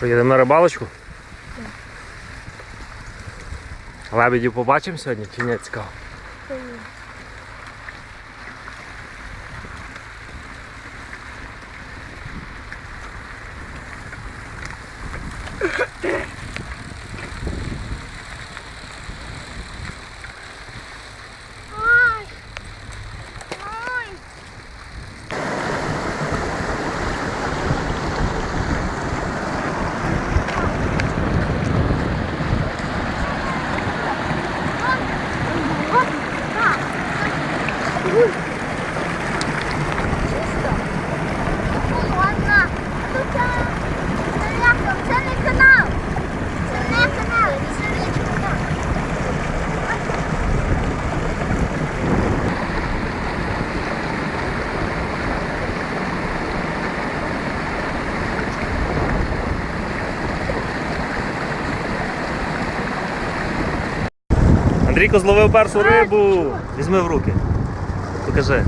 Що, їдемо на рибалочку? Лебедів побачимо сьогодні чи ні цікаво? Ой. Ой. Ладно. Тут це як там? Це не канал. Це не канал, це річка. Андрійко зловив першу рибу. Візьми в руки. Покажи.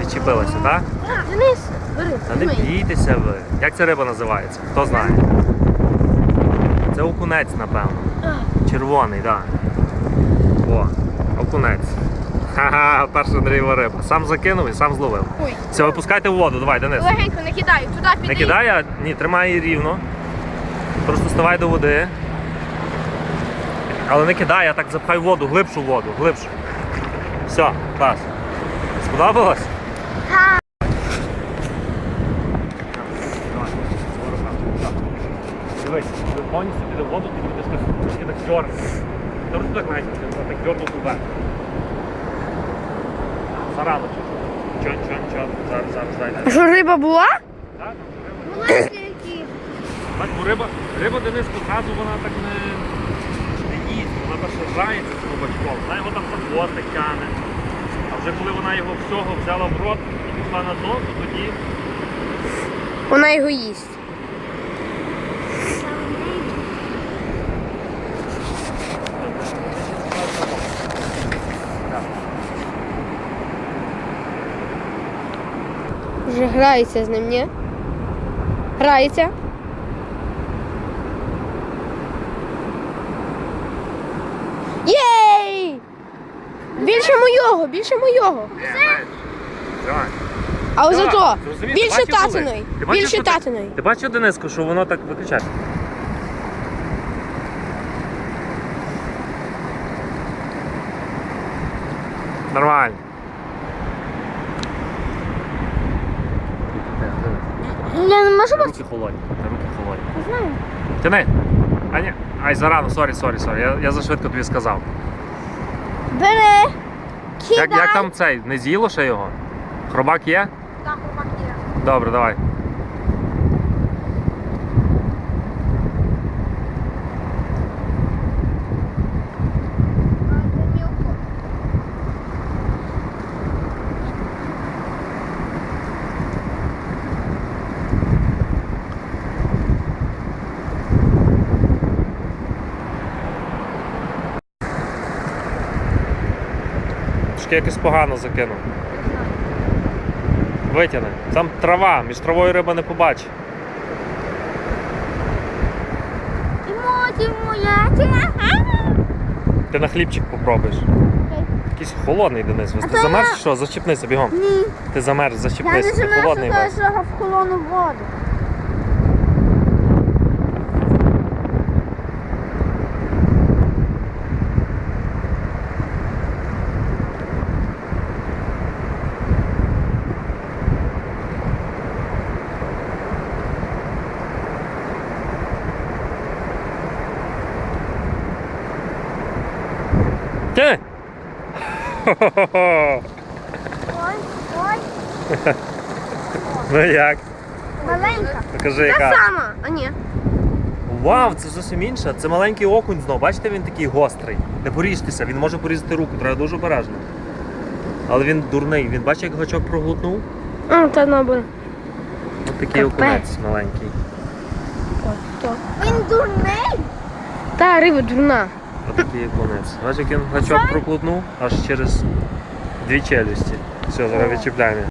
Відчепилася, так? Денис, бери. Та не бійтеся ви. Як ця риба називається? Хто знає? Це окунець, напевно. Червоний, так. Да. О, окунець. Ха-ха, перша Андрієва риба. Сам закинув і сам зловив. Ой. Все, випускайте в воду, давай, Денис. Легенько не кидай, туди піди. Не кидай, а ні, тримай її рівно. Просто ставай до води. Але не кидай, а так запхай в воду, глибшу воду, глибшу. Все, клас. Сподобалось? Так. Дивись, повністю піде в воду, ти будеш трошки так дьорнути. Тобто так навіть так дьорнути вверх. Зарано чуть. Чон, чон, чон. Зараз, зараз, дай. Що риба була? Так, там риба. Бач, бо риба, риба Денис показу, вона так не, не їсть, вона перше грається з рибачком, вона його там за хвостик тяне. Вже коли вона його всього взяла в рот і пішла на дно, то тоді Вона його їсть. Вже грається з ним, ні? Грається. Більше моєго, більше моєго. Давай. А ось зато зрозумів, більше ти бачив, коли? татиної. Ти бачив, Більше що ти- татиної. Ти бачив, Дениску, що воно так виключає? Нормально. Я не можу Руки холодні. Руки холодні. Не знаю. Тяни. А ні. Ай, зарано, сорі, сорі, сорі. Я, я зашвидко тобі сказав. Бери. Як, як там цей? Не з'їло ще його? Хробак є? Так, хробак є. Добре, давай. Трошки якось погано закинув. Витягни. Там трава, між травою риба не побачить. Ти на хлібчик попробуєш. Якийсь холодний Денис. А ти замерз я- що? Зачепнися бігом. Ні. Ти замерз, Я не холодний що я в холодну воду. Хо-хо-хо. Ой, ой. Ну як? Маленька. Покажи, Та сама. А ні. Вау, це зовсім інше. Це маленький окунь знов. Бачите, він такий гострий. Не поріжтеся, він може порізати руку, треба дуже обережно. Але він дурний. Він бачить, як гачок проглотнув. А, та буде. Ось такий Капець. окунець маленький. Він дурний. Та риба дурна. Ось такий конець. Бачиш, як він гачок проглотнув аж через дві челюсті. Все, зараз відчіпляємо.